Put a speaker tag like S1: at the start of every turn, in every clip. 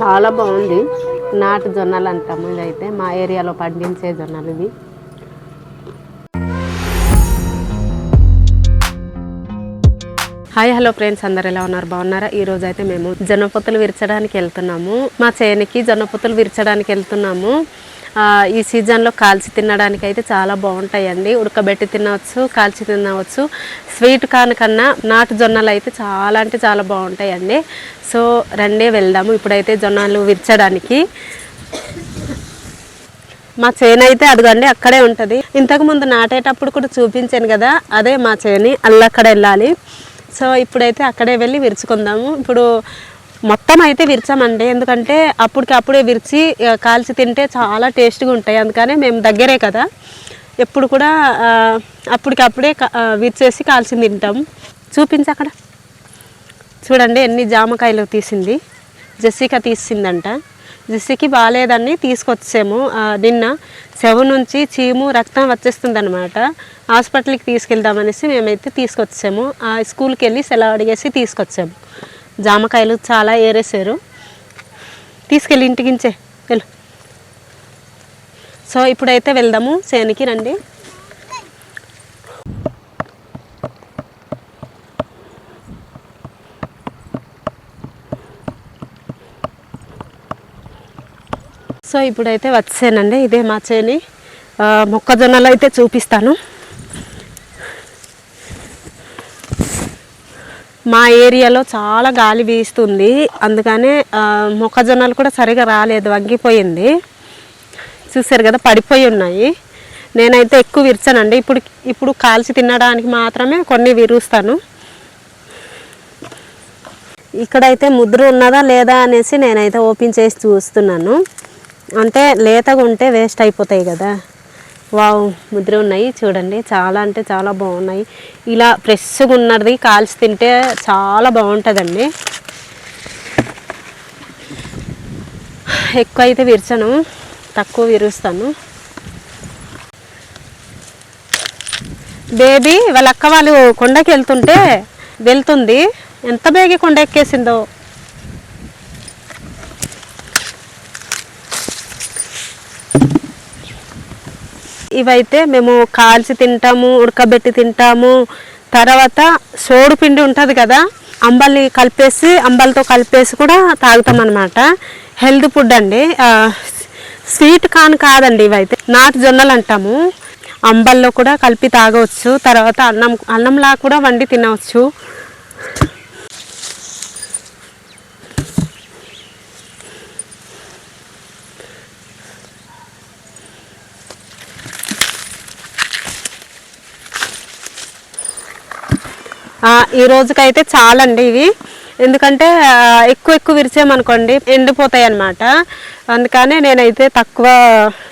S1: చాలా బాగుంది. నాటు జొన్నలు అంటాము ఇదైతే మా ఏరియాలో పండించే జొన్నలు ఇవి. హాయ్ హలో ఫ్రెండ్స్ అందరు ఎలా ఉన్నారు? బాగున్నారా? ఈ రోజు అయితే మేము జొన్నపొత్తులు విరచడానికి వెళ్తున్నాము. మా చేనికి జొన్నపొత్తులు విరచడానికి వెళ్తున్నాము. ఈ సీజన్లో కాల్చి తినడానికి అయితే చాలా బాగుంటాయండి. ఉడకబెట్టి తినవచ్చు కాల్చి తినవచ్చు. స్వీట్ కార్న్ కన్నా నాటు జొన్నలు అయితే చాలా అంటే చాలా బాగుంటాయండి. సో రండే వెళ్దాము. ఇప్పుడైతే జొన్నలు విరచడానికి. మా చేను అయితే అదిగండి అక్కడే ఉంటుంది. ఇంతకు ముందు నాటేటప్పుడు కూడా చూపించాను కదా అదే మా చేని అల్లక్కడ వెళ్ళాలి. సో ఇప్పుడైతే అక్కడే వెళ్ళి విరుచుకుందాము. ఇప్పుడు మొత్తం అయితే విరిచామండి. ఎందుకంటే అప్పటికి అప్పుడే విరిచి కాల్చి తింటే చాలా టేస్ట్గా ఉంటాయి. అందుకనే మేము దగ్గరే కదా. ఎప్పుడు కూడా అప్పటికప్పుడే కా- విరిచేసి కాల్చి తింటాం. చూపించి అక్కడ. చూడండి ఎన్ని జామకాయలు తీసింది. జెస్సిక తీసిందంట. జెస్సికి బాగాలేదని తీసుకొచ్చాము నిన్న చెవు నుంచి చీము రక్తం వచ్చేస్తుందనమాట హాస్పిటల్కి తీసుకెళ్దామనేసి మేమైతే తీసుకొచ్చాము ఆ స్కూల్కి వెళ్ళి సెలవు అడిగేసి తీసుకొచ్చాము. జామకాయలు చాలా ఏరేసారు తీసుకెళ్ళి ఇంటికించే వెళ్ళు. సో ఇప్పుడైతే వెళ్దాము సేనికి రండి. సో ఇప్పుడైతే వచ్చానండి ఇదే మా చేని. మొక్కజొన్నలు అయితే చూపిస్తాను. మా ఏరియాలో చాలా గాలి వీస్తుంది. అందుకనే మొక్కజొన్నలు కూడా సరిగా రాలేదు. వంగిపోయింది. చూసారు కదా పడిపోయి ఉన్నాయి. నేనైతే ఎక్కువ విరిచానండి. ఇప్పుడు ఇప్పుడు కాల్చి తినడానికి మాత్రమే కొన్ని విరుస్తాను. ఇక్కడైతే ముద్ర ఉన్నదా లేదా అనేసి నేనైతే ఓపెన్ చేసి చూస్తున్నాను. అంటే లేతగా ఉంటే వేస్ట్ అయిపోతాయి కదా. వావ్ ముద్ర ఉన్నాయి చూడండి. చాలా అంటే చాలా బాగున్నాయి. ఇలా ఫ్రెష్గా ఉన్నది కాల్చి తింటే చాలా బాగుంటుందండి. ఎక్కువ అయితే విరిచను తక్కువ విరుస్తాను. బేబీ వాళ్ళ అక్క వాళ్ళు కొండకి వెళ్తుంటే వెళ్తుంది. ఎంత బేగి కొండ ఎక్కేసిందో. ఇవైతే మేము కాల్చి తింటాము ఉడకబెట్టి తింటాము. తర్వాత సోడు పిండి ఉంటుంది కదా అంబలి కలిపేసి అంబలితో కలిపేసి కూడా తాగుతాం అనమాట హెల్త్ ఫుడ్ అండి. స్వీట్ కాన్ కాదండి ఇవైతే. నాటు జొన్నలు అంటాము. అంబల్లో కూడా కలిపి తాగవచ్చు. తర్వాత అన్నం అన్నంలా కూడా వండి తినవచ్చు. ఈ రోజుకైతే చాలండి ఇవి. ఎందుకంటే ఎక్కువ ఎక్కువ విరిచామనుకోండి ఎండిపోతాయి అన్నమాట అందుకనే నేనైతే తక్కువ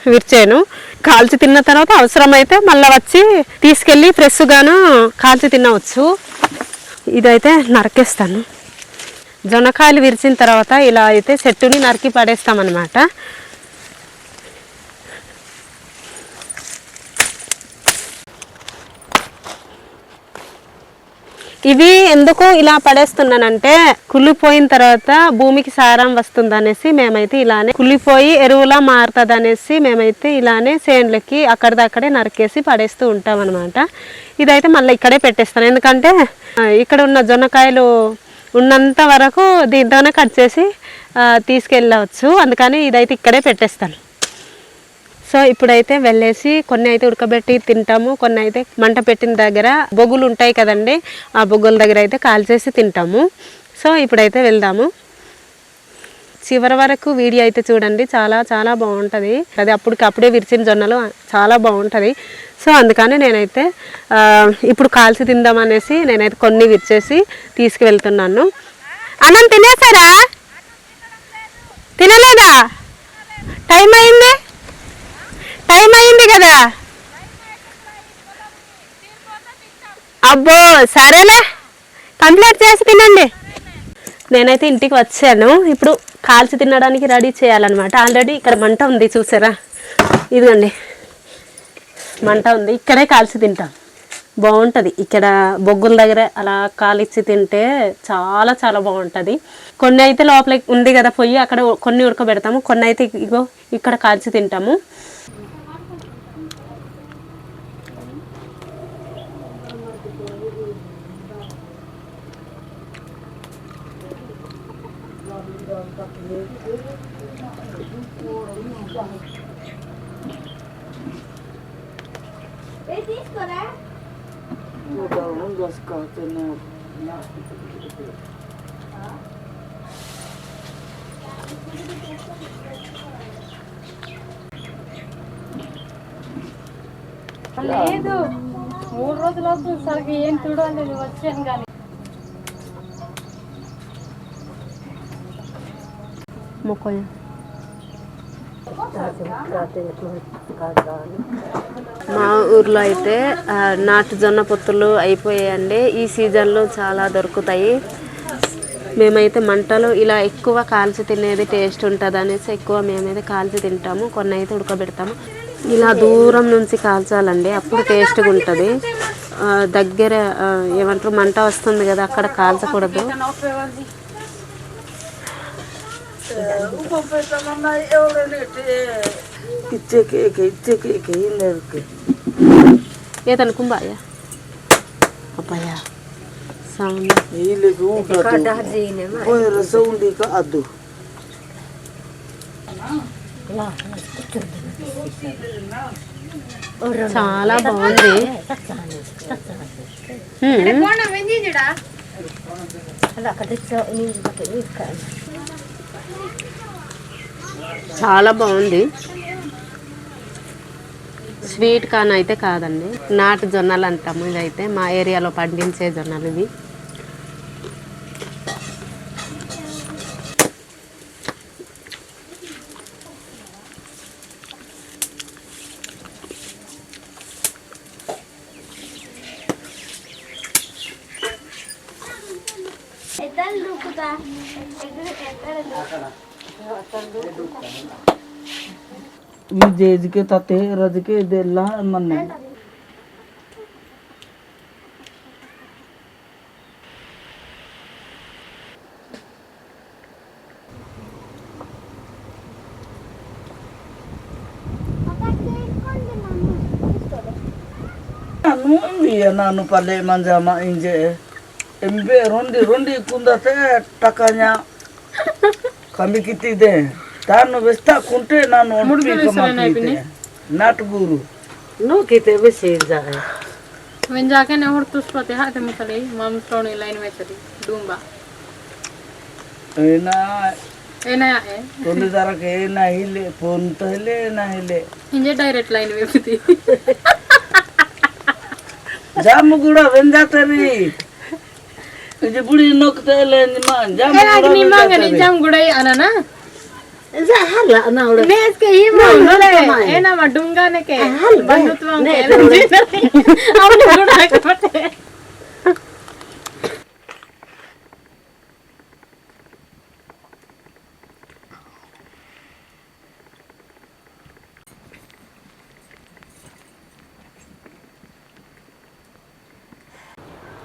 S1: విరిచాను. కాల్చి తిన్న తర్వాత అవసరమైతే మళ్ళీ వచ్చి తీసుకెళ్ళి ఫ్రెష్గాను కాల్చి తినవచ్చు. ఇదైతే నరికేస్తాను. జొన్నకాయలు విరిచిన తర్వాత ఇలా అయితే చెట్టుని నరికి పడేస్తామన్నమాట. ఇవి ఎందుకు ఇలా పడేస్తున్నానంటే కుళ్ళిపోయిన తర్వాత భూమికి సారం వస్తుంది అనేసి మేమైతే ఇలానే కుళ్ళిపోయి ఎరువులా మారుతుంది అనేసి మేమైతే ఇలానే చేన్లకి అక్కడిదక్కడే నరికేసి పడేస్తూ ఉంటాం అనమాట ఇదైతే మళ్ళీ ఇక్కడే పెట్టేస్తాను. ఎందుకంటే ఇక్కడ ఉన్న జొన్నకాయలు ఉన్నంత వరకు దీంతోనే కట్ చేసి తీసుకెళ్ళవచ్చు. అందుకని ఇదైతే ఇక్కడే పెట్టేస్తాను. సో ఇప్పుడైతే వెళ్ళేసి కొన్ని అయితే ఉడకబెట్టి తింటాము కొన్ని అయితే మంట పెట్టిన దగ్గర బొగ్గులు ఉంటాయి కదండి ఆ బొగ్గుల దగ్గర అయితే కాల్చేసి తింటాము. సో ఇప్పుడైతే వెళ్దాము. చివరి వరకు వీడియో అయితే చూడండి చాలా చాలా బాగుంటుంది. అది అప్పటికి అప్పుడే విరిచిన జొన్నలు చాలా బాగుంటుంది. సో అందుకని నేనైతే ఇప్పుడు కాల్చి తిందాం అనేసి నేనైతే కొన్ని విరిచేసి తీసుకువెళ్తున్నాను. అన్నం తినేసారా? తినలేదా? టైం అయింది టైం అయింది కదా అబ్బో సరేలే. కంప్లీట్ చేసి తినండి. నేనైతే ఇంటికి వచ్చాను. ఇప్పుడు కాల్చి తినడానికి రెడీ చేయాలన్నమాట. ఆల్రెడీ ఇక్కడ మంట ఉంది చూసారా? ఇదిగండి. మంట ఉంది. ఇక్కడే కాల్చి తింటాం. బాగుంటుంది. ఇక్కడ బొగ్గుల దగ్గర అలా కాలిచ్చి తింటే చాలా చాలా బాగుంటుంది. కొన్ని అయితే లోపల ఉంది కదా పొయ్యి అక్కడ కొన్ని ఉడకబెడతాము. కొన్ని అయితే ఇగో ఇక్కడ కాల్చి తింటాము.
S2: లేదు. మూడు రోజులు అవుతుంది సరిగ్గా ఏం చూడాలి వచ్చాను కానీ.
S1: మొక్కలు. మా ఊర్లో అయితే నాటు జొన్న పొత్తులు అయిపోయాయండి. ఈ సీజన్లో చాలా దొరుకుతాయి. మేమైతే మంటలు ఇలా ఎక్కువ కాల్చి తినేది టేస్ట్ ఉంటుంది అనేసి ఎక్కువ మేమైతే కాల్చి తింటాము కొన్ని అయితే ఉడకబెడతాము. ఇలా దూరం నుంచి కాల్చాలండి అప్పుడు టేస్ట్గా ఉంటుంది. దగ్గర ఏమంటారు మంట వస్తుంది కదా అక్కడ కాల్చకూడదు.
S3: ఇచ్చే కేక్ ఇచ్చే కేక్ ఏం లేదు
S1: ఏదను కుంబాయా అబ్బాయా సౌండ్
S3: వీళ్ళకి పోయిన సౌండ్ కాదు
S1: చాలా బాగుంది హ్మ్. చాలా బాగుంది. స్వీట్ కాన్ అయితే కాదండి. నాటు జొన్నలు అంటాము ఇదైతే మా ఏరియాలో పండించే జొన్నలు ఇవి.
S3: మీ जेजके तते रजके देला मन्ने ನಾನು ಪಲ್ಲೆ ಮಂಜಮ್ಮ ಹಿಂಗೆ ಎಂಬೆ ರೊಂಡಿ ರೊಂಡಿ ಕುಂದತೆ ಟಕನ್ಯ ಕಮ್ಮಿಕ್ಕಿತ್ತಿದ್ದೆ ತಾನು ಬೆಸ್ತ ಕುಂಟೆ ನಾನು ನಾಟಗೂರು
S2: ನೋಕಿತೆ ಬಿಸಿ ಜಾಗ ವೆನ್ ಜಾಕೆನೆ ಹೊರತುಸ್ಪತೆ ಹಾತೆ ಮುಸಳಿ ಮಾಮ್ ಸ್ಟೋನ್ ಲೈನ್ ಮೆಚರಿ ಡೂಂಬಾ
S3: ಏನಾ
S2: ಏನಾ
S3: ತೊಂದು ಜಾರಕ್ಕೆ ಏನಾ ಇಲ್ಲೇ ಫೋನ್ ತ ಇಲ್ಲೇ ಏನಾ ಇಲ್ಲೇ
S2: ಹಿಂಗೆ ಡೈರೆಕ್ಟ್ ಲೈನ್ ಮೆಕ್ತಿ
S3: ಜಾಮುಗುಡ ವೆನ್ ಜಾತರಿ ಇದು ಬುಡಿ ನೊಕ್ತಾ ಇಲ್ಲ ನಿಮ್ಮ ಜಾಮ್
S2: ಏನಾಗಿ ನಿಮ್ಮ ಅಂಗಡಿ ಜಾಮ್ ಗುಡ ಅನನ ಹಲ್ಲ ನಾವು ನೇಸ್ಕೆ ಈ ಮಂಗಲೆ ಏನಮ್ಮ ಡುಂಗಾನಕ್ಕೆ ಬಂದುತ್ವ
S1: ಅವನು
S2: ಗುಡ ಹಾಕಪಟ್ಟೆ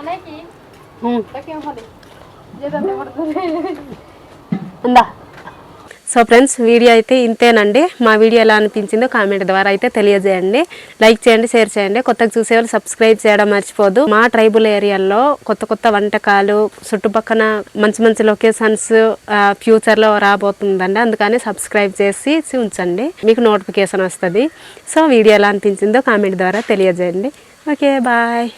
S2: Thank you.
S1: ఉందా సో ఫ్రెండ్స్ వీడియో అయితే ఇంతేనండి. మా వీడియో ఎలా అనిపించిందో కామెంట్ ద్వారా అయితే తెలియజేయండి. లైక్ చేయండి షేర్ చేయండి. కొత్తగా చూసేవాళ్ళు సబ్స్క్రైబ్ చేయడం మర్చిపోదు. మా ట్రైబుల్ ఏరియాలో కొత్త కొత్త వంటకాలు చుట్టుపక్కన మంచి మంచి లొకేషన్స్ ఫ్యూచర్లో రాబోతుందండి. అందుకని సబ్స్క్రైబ్ చేసి ఉంచండి. మీకు నోటిఫికేషన్ వస్తుంది. సో వీడియో ఎలా అనిపించిందో కామెంట్ ద్వారా తెలియజేయండి. Okay bye